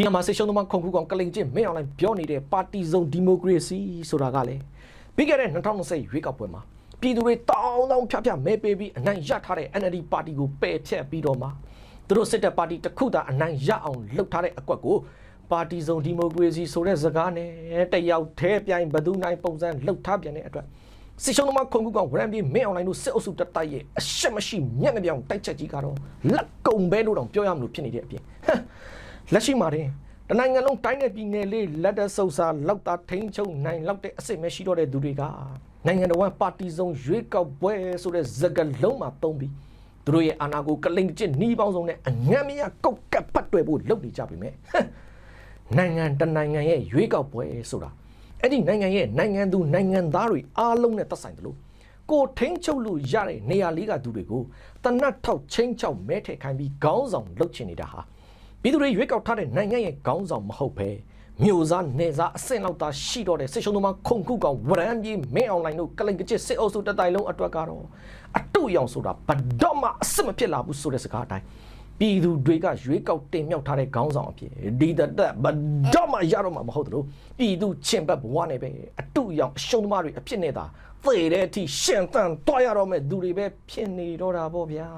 ဒီမှာဆေရှုံသမားခုံခုကောင်ကလိန်ချင်းမင်းအောင်လိုင်းပြောနေတဲ့ပါတီစုံဒီမိုကရေစီဆိုတာကလည်းပြီးခဲ့တဲ့2020ရွေးကောက်ပွဲမှာပြည်သူတွေတောင်းတောင်းဖြတ်ဖြတ်မဲပေးပြီးအနိုင်ရထားတဲ့ NLD ပါတီကိုပယ်ဖျက်ပြီးတော့မှသူတို့စစ်တပ်ပါတီတစ်ခုသာအနိုင်ရအောင်လှုပ်ထားတဲ့အကွက်ကိုပါတီစုံဒီမိုကရေစီဆိုတဲ့စကားနဲ့တယောက်တည်းပြိုင်ဘသူနိုင်ပုံစံလှုပ်ထားပြန်တဲ့အတွက်စစ်ရှုံးသမားခုံခုကောင်ဝရန်ပြီးမင်းအောင်လိုင်းတို့စစ်အုပ်စုတက်တိုက်ရဲ့အရှက်မရှိမျက်နှာပြောင်တိုက်ချက်ကြီးကတော့လက်ကုံပဲလို့တောင်ပြောရမလို့ဖြစ်နေတဲ့အပြင်ဟမ် လက်ရှိမှာတင်တနိုင်ငံလုံးတိုင်းနယ်ပြည်နယ်လေးလက်တဆုပ်စာလောက်တာထိန်ချုံနိုင်လောက်တဲ့အစ်စ်မရှိတော့တဲ့သူတွေကနိုင်ငံတော်ဝန်ပါတီစုံရွေးကောက်ပွဲဆိုတဲ့စကားလုံးမှာတုံးပြီးသူတို့ရဲ့အာဏာကိုကလိန်ကျစ်နှီးပေါင်းစုံနဲ့အငမ်းမရကုတ်ကပ်ပတ်တွယ်ဖို့လုပ်နေကြပြီမဲ့ဟမ်နိုင်ငံတနိုင်ငံရဲ့ရွေးကောက်ပွဲဆိုတာအဲ့ဒီနိုင်ငံရဲ့နိုင်ငံသူနိုင်ငံသားတွေအားလုံးနဲ့သက်ဆိုင်တယ်လို့ကိုထိန်ချုပ်လို့ရတဲ့နေရာလေးကသူတွေကိုတနတ်ထောက်ချင်းချောက်မဲထည့်ခိုင်းပြီးခေါင်းဆောင်လုပ်ချင်နေတာဟာ ပြည်သူတွေရွေးကောက်ထားတဲ့နိုင်ငံရဲ့ခေါင်းဆောင်မဟုတ်ပဲမြို့စားနေစားအဆင့်လောက်သာရှိတော့တဲ့စစ်ရှုံးသမားခုံခုကောင်ဝရမ်းကြီးမင်းအွန်လိုင်းတို့ကလိန်ကချစ်စစ်အုပ်စုတစ်တိုင်လုံးအတွက်ကတော့အတူရောင်ဆိုတာဘဒတော့မှအစ်မဖြစ်လာဘူးဆိုတဲ့စကားအတိုင်းပြည်သူတွေကရွေးကောက်တင်မြှောက်ထားတဲ့ခေါင်းဆောင်အဖြစ်ဒီတတက်ဘတော့မှရတော့မှမဟုတ်တယ်လို့ပြည်သူချင်းဘက်ဘဝနဲ့ပဲအတူရောင်အရှုံးသမားတွေအဖြစ်နေတာသေတဲ့အထိရှင်သန်တွားရတော့မဲ့သူတွေပဲဖြစ်နေတော့တာပေါ့ဗျာ